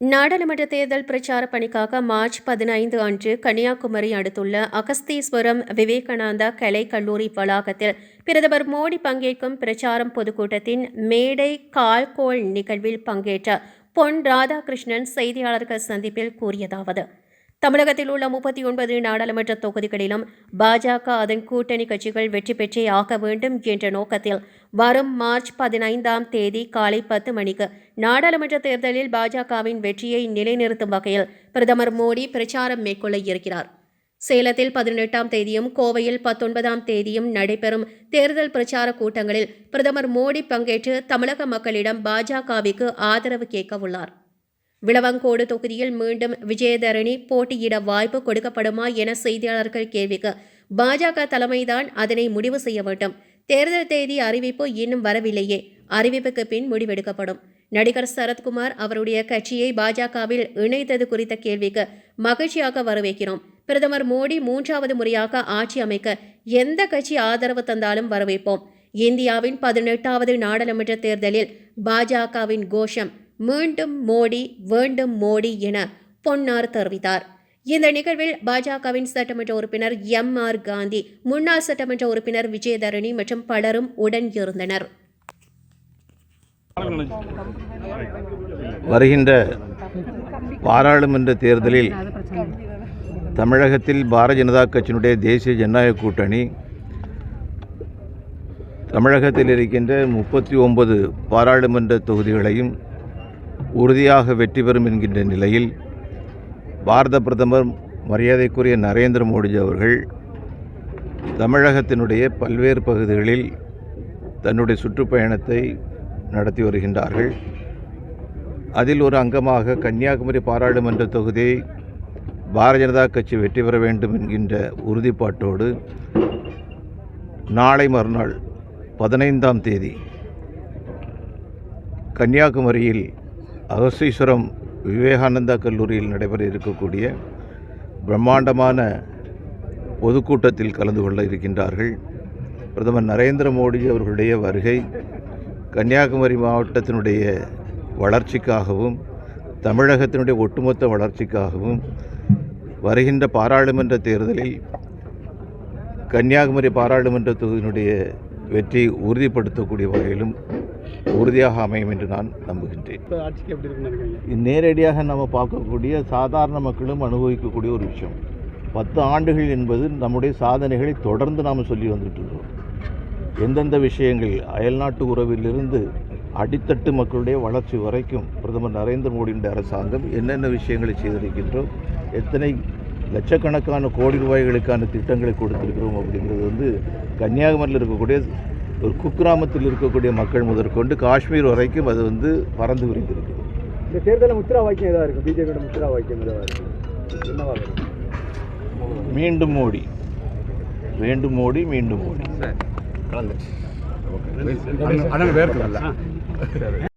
நாடாளுமன்ற தேர்தல் பிரச்சார பணிக்காக மார்ச் பதினைந்து அன்று கன்னியாகுமரி அடுத்துள்ள அகஸ்தீஸ்வரம் விவேகானந்தா கலை கல்லூரி வளாகத்தில் பிரதமர் மோடி பங்கேற்கும் பிரச்சாரம் பொதுக்கூட்டத்தின் மேடை கால்கோள் நிகழ்வில் பங்கேற்ற பொன் ராதாகிருஷ்ணன் செய்தியாளர்கள் சந்திப்பில் கூறியதாவது தமிழகத்தில் உள்ள முப்பத்தி ஒன்பது நாடாளுமன்ற தொகுதிகளிலும் பாஜக அதன் கூட்டணி கட்சிகள் வெற்றி பெற்றே ஆக வேண்டும் என்ற நோக்கத்தில் வரும் மார்ச் பதினைந்தாம் தேதி காலை பத்து மணிக்கு நாடாளுமன்ற தேர்தலில் பாஜகவின் வெற்றியை நிலைநிறுத்தும் வகையில் பிரதமர் மோடி பிரச்சாரம் மேற்கொள்ள இருக்கிறார். சேலத்தில் பதினெட்டாம் தேதியும் கோவையில் பத்தொன்பதாம் தேதியும் நடைபெறும் தேர்தல் பிரச்சார கூட்டங்களில் பிரதமர் மோடி பங்கேற்று தமிழக மக்களிடம் பாஜகவிற்கு ஆதரவு கேட்க உள்ளார். விளவங்கோடு தொகுதியில் மீண்டும் விஜயதரணி போட்டியிட வாய்ப்பு கொடுக்கப்படுமா என செய்தியாளர்கள் கேள்விக்கு. பாஜக தலைமைதான் அதனை முடிவு செய்ய வேண்டும். தேர்தல் தேதி அறிவிப்பு இன்னும் வரவில்லையே. அறிவிப்புக்கு பின் முடிவெடுக்கப்படும். நடிகர் சரத்குமார் அவருடைய கட்சியை பாஜகவில் இணைத்தது குறித்த கேள்விக்கு மகிழ்ச்சியாக வரவேற்கிறோம். பிரதமர் மோடி மூன்றாவது முறையாக ஆட்சி அமைக்க எந்த கட்சி ஆதரவு தந்தாலும் வரவேற்போம். இந்தியாவின் பதினெட்டாவது நாடாளுமன்ற தேர்தலில் பாஜகவின் கோஷம் மீண்டும் மோடி வேண்டும் மோடி என பொன்னார் தெரிவித்தார். இந்த நிகழ்வில் பாஜகவின் சட்டமன்ற உறுப்பினர் எம் ஆர் காந்தி முன்னாள் சட்டமன்ற உறுப்பினர் விஜயதரணி மற்றும் பலரும் உடன் இருந்தனர். வருகின்ற பாராளுமன்ற தேர்தலில் தமிழகத்தில் பாரதிய ஜனதா கட்சியினுடைய தேசிய ஜனநாயக கூட்டணி தமிழகத்தில் இருக்கின்ற முப்பத்தி ஒன்பது பாராளுமன்ற தொகுதிகளையும் உறுதியாக வெற்றி பெறும் என்கின்ற நிலையில் பாரத பிரதமர் மரியாதைக்குரிய நரேந்திர மோடிஜி அவர்கள் தமிழகத்தினுடைய பல்வேறு பகுதிகளில் தன்னுடைய சுற்றுப்பயணத்தை நடத்தி வருகின்றார்கள். அதில் ஒரு அங்கமாக கன்னியாகுமரி பாராளுமன்ற தொகுதியை பாரதிய ஜனதா கட்சி வெற்றி பெற வேண்டும் என்கின்ற உறுதிப்பாட்டோடு நாளை மறுநாள் பதினைந்தாம் தேதி கன்னியாகுமரியில் அகஸ்தீஸ்வரம் விவேகானந்தா கல்லூரியில் நடைபெற இருக்கக்கூடிய பிரம்மாண்டமான பொதுக்கூட்டத்தில் கலந்து கொள்ள இருக்கின்றார்கள். பிரதமர் நரேந்திர மோடி அவர்களுடைய வருகை கன்னியாகுமரி மாவட்டத்தினுடைய வளர்ச்சிக்காகவும் தமிழகத்தினுடைய ஒட்டுமொத்த வளர்ச்சிக்காகவும் வருகின்ற பாராளுமன்ற தேர்தலில் கன்னியாகுமரி பாராளுமன்ற தொகுதியினுடைய வெற்றியை உறுதிப்படுத்தக்கூடிய வகையிலும் உறுதியாக அமையும் என்று நான் நம்புகின்றேன். நேரடியாக நம்ம பார்க்கக்கூடிய சாதாரண மக்களும் அனுபவிக்கக்கூடிய ஒரு விஷயம். பத்து ஆண்டுகள் என்பது நம்முடைய சாதனைகளை தொடர்ந்து நாம் சொல்லி வந்துட்டு இருக்கோம் எந்தெந்த விஷயங்கள் அயல்நாட்டு உறவிலிருந்து அடித்தட்டு மக்களுடைய வளர்ச்சி வரைக்கும் பிரதமர் நரேந்திர மோடியினுடைய அரசாங்கம் என்னென்ன விஷயங்களை செய்திருக்கின்றோம் எத்தனை லட்சக்கணக்கான கோடி ரூபாய்களுக்கான திட்டங்களை கொடுத்திருக்கிறோம் அப்படிங்கிறது வந்து கன்னியாகுமரியில் இருக்கக்கூடிய ஒரு குக்கிராமத்தில் இருக்கக்கூடிய மக்கள் முதற்கொண்டு காஷ்மீர் வரைக்கும் அது வந்து பறந்து விரிந்திருக்குது. இந்த தேர்தலில் முத்திரா வாக்கியம் எதாக இருக்கும் பிஜேபியோட முத்திரா வாக்கியம் என்னவா இருக்கும் மீண்டும் மோடி. வேண்டும் மோடி மீண்டும் மோடி. வேறு